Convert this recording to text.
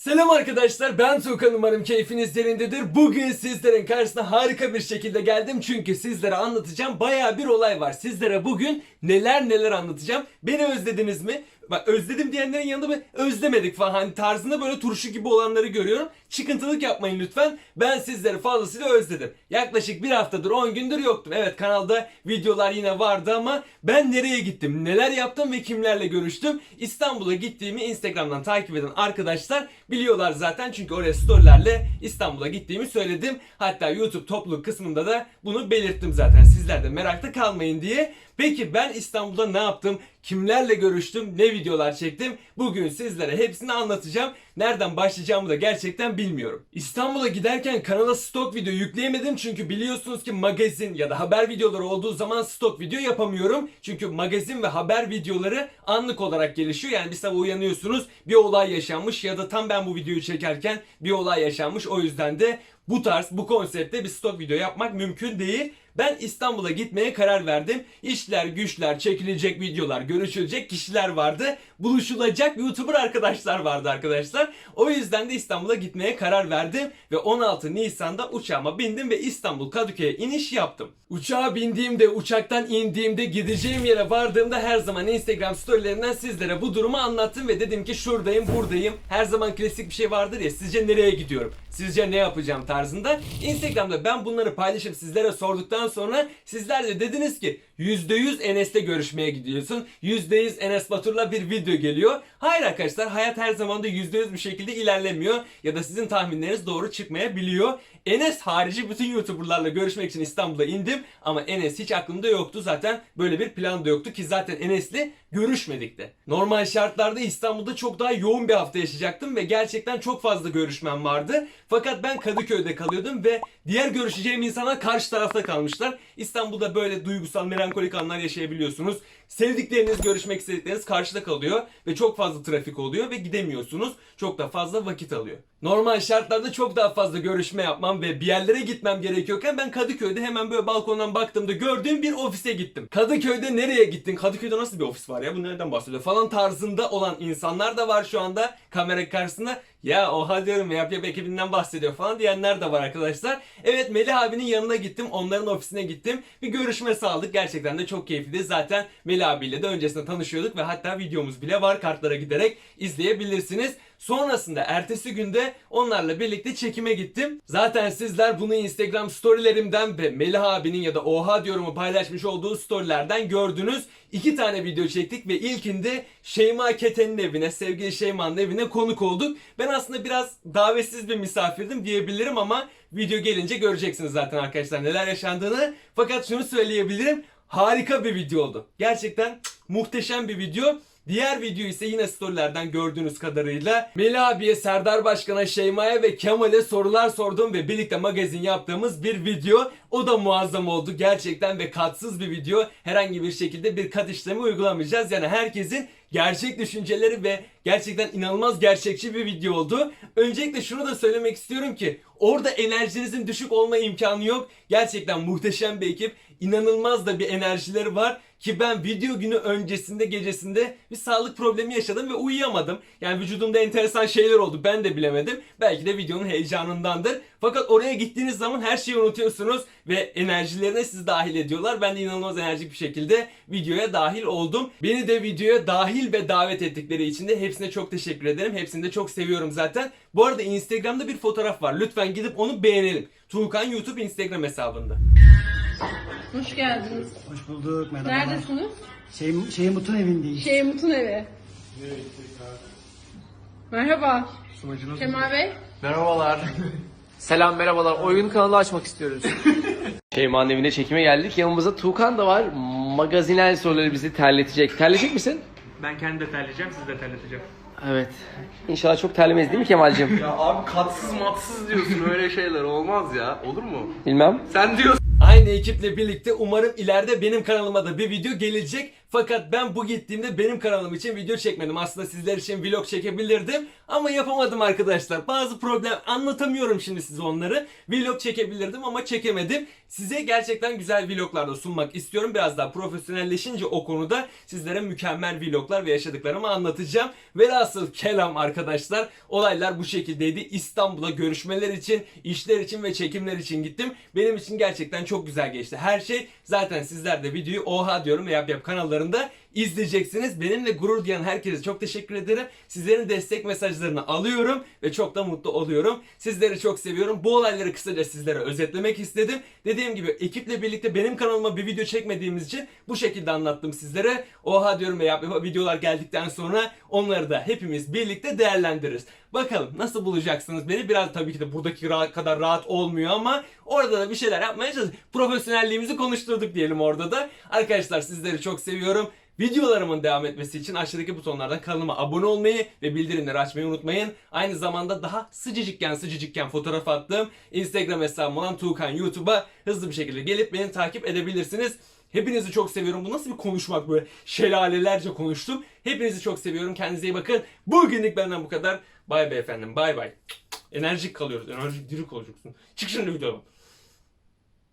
Selam arkadaşlar ben Tuğkan umarım keyfiniz yerindedir. Bugün sizlerin karşısına harika bir şekilde geldim çünkü sizlere anlatacağım baya bir olay var. Sizlere bugün neler neler anlatacağım. Beni özlediniz mi? Bak özledim diyenlerin yanında mı özlemedik falan hani tarzında böyle turşu gibi olanları görüyorum. Çıkıntılık yapmayın lütfen. Ben sizleri fazlasıyla özledim. Yaklaşık bir haftadır 10 gündür yoktum. Evet kanalda videolar yine vardı ama ben nereye gittim, neler yaptım ve kimlerle görüştüm? İstanbul'a gittiğimi Instagram'dan takip eden arkadaşlar biliyorlar zaten çünkü oraya storylerle İstanbul'a gittiğimi söyledim. Hatta YouTube topluluk kısmında da bunu belirttim zaten. Sizler de merakta kalmayın diye. Peki ben İstanbul'da ne yaptım? Kimlerle görüştüm? Ne videolar çektim? Bugün sizlere hepsini anlatacağım. Nereden başlayacağımı da gerçekten bilmiyorum. İstanbul'a giderken kanala stok video yükleyemedim çünkü biliyorsunuz ki magazin ya da haber videoları olduğu zaman stok video yapamıyorum. Çünkü magazin ve haber videoları anlık olarak gelişiyor. Yani bir sabah uyanıyorsunuz bir olay yaşanmış ya da tam ben bu videoyu çekerken bir olay yaşanmış. O yüzden de bu tarz bu konsepte bir stok video yapmak mümkün değil. Ben İstanbul'a gitmeye karar verdim. İşler, güçler, çekilecek videolar, görüşülecek kişiler vardı. Buluşulacak YouTuber arkadaşlar vardı arkadaşlar. O yüzden de İstanbul'a gitmeye karar verdim. Ve 16 Nisan'da uçağıma bindim ve İstanbul Kadıköy'e iniş yaptım. Uçağa bindiğimde, uçaktan indiğimde, gideceğim yere vardığımda her zaman Instagram storylerinden sizlere bu durumu anlattım ve dedim ki şuradayım, buradayım. Her zaman klasik bir şey vardır ya sizce nereye gidiyorum? Sizce ne yapacağım tarzında. Instagram'da ben bunları paylaşıp sizlere sorduktan sonra sizler de dediniz ki %100 Enes'le görüşmeye gidiyorsun. %100 Enes Batur'la bir video geliyor. Hayır arkadaşlar hayat her zaman da %100 bir şekilde ilerlemiyor. Ya da sizin tahminleriniz doğru çıkmayabiliyor. Enes harici bütün YouTuber'larla görüşmek için İstanbul'a indim. Ama Enes hiç aklımda yoktu zaten. Böyle bir plan da yoktu ki zaten Enes'le görüşmedik de. Normal şartlarda İstanbul'da çok daha yoğun bir hafta yaşayacaktım ve gerçekten çok fazla görüşmem vardı. Fakat ben Kadıköy'de kalıyordum ve diğer görüşeceğim insanlar karşı tarafta kalmışlar. İstanbul'da böyle duygusal, melankolik anlar yaşayabiliyorsunuz. Sevdikleriniz, görüşmek istedikleriniz karşıda kalıyor ve çok fazla trafik oluyor ve gidemiyorsunuz. Çok da fazla vakit alıyor. Normal şartlarda çok daha fazla görüşme yapmam ve bir yerlere gitmem gerekiyorken ben Kadıköy'de hemen böyle balkondan baktığımda gördüğüm bir ofise gittim. Kadıköy'de nereye gittin? Kadıköy'de nasıl bir ofis var ya? Bu nereden bahsediyor? Falan tarzında olan insanlar da var şu anda kamera karşısında. Ya oha diyorum yap yap ekibinden bahsediyor falan diyenler de var arkadaşlar. Evet Melih abinin yanına gittim. Onların ofisine gittim. Bir görüşme sağladık. Gerçekten de çok keyifliydi. Zaten Melih abiyle de öncesinde tanışıyorduk ve hatta videomuz bile var. Kartlara giderek izleyebilirsiniz. Sonrasında ertesi günde onlarla birlikte çekime gittim. Zaten sizler bunu Instagram storylerimden ve Melih abinin ya da Oha diyorumu paylaşmış olduğu storylerden gördünüz. İki tane video çektik ve ilkinde Şeyma Keten'in evine, sevgili Şeyma'nın evine konuk olduk. Ben aslında biraz davetsiz bir misafirdim diyebilirim ama video gelince göreceksiniz zaten arkadaşlar neler yaşandığını. Fakat şunu söyleyebilirim. Harika bir video oldu. Gerçekten muhteşem bir video. Diğer video ise yine storylerden gördüğünüz kadarıyla Melih abiye, Serdar Başkan'a, Şeyma'ya ve Kemal'e sorular sordum ve birlikte magazin yaptığımız bir video. O da muazzam oldu gerçekten ve katsız bir video. Herhangi bir şekilde bir kat işlemi uygulamayacağız. Yani herkesin gerçek düşünceleri ve gerçekten inanılmaz gerçekçi bir video oldu. Öncelikle şunu da söylemek istiyorum ki orada enerjinizin düşük olma imkanı yok. Gerçekten muhteşem bir ekip. inanılmaz da bir enerjileri var ki ben video günü öncesinde gecesinde bir sağlık problemi yaşadım ve uyuyamadım. Yani vücudumda enteresan şeyler oldu ben de bilemedim. Belki de videonun heyecanındandır. Fakat oraya gittiğiniz zaman her şeyi unutuyorsunuz ve enerjilerine sizi dahil ediyorlar. Ben de inanılmaz enerjik bir şekilde videoya dahil oldum. Beni de videoya dahil ve davet ettikleri için de hepsine çok teşekkür ederim. Hepsini de çok seviyorum zaten. Bu arada Instagram'da bir fotoğraf var. Lütfen gidip onu beğenelim. Tuğkan YouTube Instagram hesabında. Hoş geldiniz. Hoş bulduk merhaba. Neredesiniz? Şey, şey Mut'un evindeyiz. Şey Mut'un evi. Merhaba. Kemal Bey. Merhabalar. Selam merhabalar. Oyun kanalı açmak istiyoruz. Şeyma'nın evine çekime geldik. Yanımızda Tuğkan da var. Magazinel soruları bizi terletecek. Terletecek misin? Ben kendi de terleyeceğim, siz de terleteceğim. Evet. İnşallah çok terlemeyiz değil mi Kemal'cim? Ya abi katsız matsız diyorsun öyle şeyler olmaz ya. Olur mu? Bilmem. Sen diyorsun. Aynı ekiple birlikte umarım ileride benim kanalıma da bir video gelecek. Fakat ben bu gittiğimde benim kanalım için video çekmedim. Aslında sizler için vlog çekebilirdim ama yapamadım arkadaşlar. Bazı problem anlatamıyorum şimdi size onları. Vlog çekebilirdim ama çekemedim. Size gerçekten güzel vloglar da sunmak istiyorum. Biraz daha profesyonelleşince o konuda sizlere mükemmel vloglar ve yaşadıklarımı anlatacağım. Velhasıl kelam arkadaşlar. Olaylar bu şekildeydi. İstanbul'a görüşmeler için, işler için ve çekimler için gittim. Benim için gerçekten çok güzel geçti. Her şey zaten sizler de videoyu oha diyorum ve yap yap kanallarında izleyeceksiniz. Benimle gurur duyan herkese çok teşekkür ederim. Sizlerin destek mesajlarını alıyorum ve çok da mutlu oluyorum. Sizleri çok seviyorum. Bu olayları kısaca sizlere özetlemek istedim. Dediğim gibi ekiple birlikte benim kanalıma bir video çekmediğimiz için bu şekilde anlattım sizlere. Oha diyorum ve yap yap videolar geldikten sonra onları da hepimiz birlikte değerlendiririz. Bakalım nasıl bulacaksınız beni? Biraz tabii ki de buradaki rahat kadar rahat olmuyor ama orada da bir şeyler yapmaya çalışıyoruz. Profesyonelliğimizi konuşturduk diyelim orada da. Arkadaşlar sizleri çok seviyorum. Videolarımın devam etmesi için aşağıdaki butonlardan kanalıma abone olmayı ve bildirimleri açmayı unutmayın. Aynı zamanda daha sıcacıkken sıcacıkken fotoğraf attığım Instagram hesabım olan Tuğkan YouTube'a hızlı bir şekilde gelip beni takip edebilirsiniz. Hepinizi çok seviyorum. Bu nasıl bir konuşmak böyle şelalelerce konuştum. Hepinizi çok seviyorum. Kendinize iyi bakın. Bugünlük benden bu kadar. Bay bay efendim. Bay bay. Enerjik kalıyoruz. Enerjik diri kalacaksın. Çık şimdi videodan.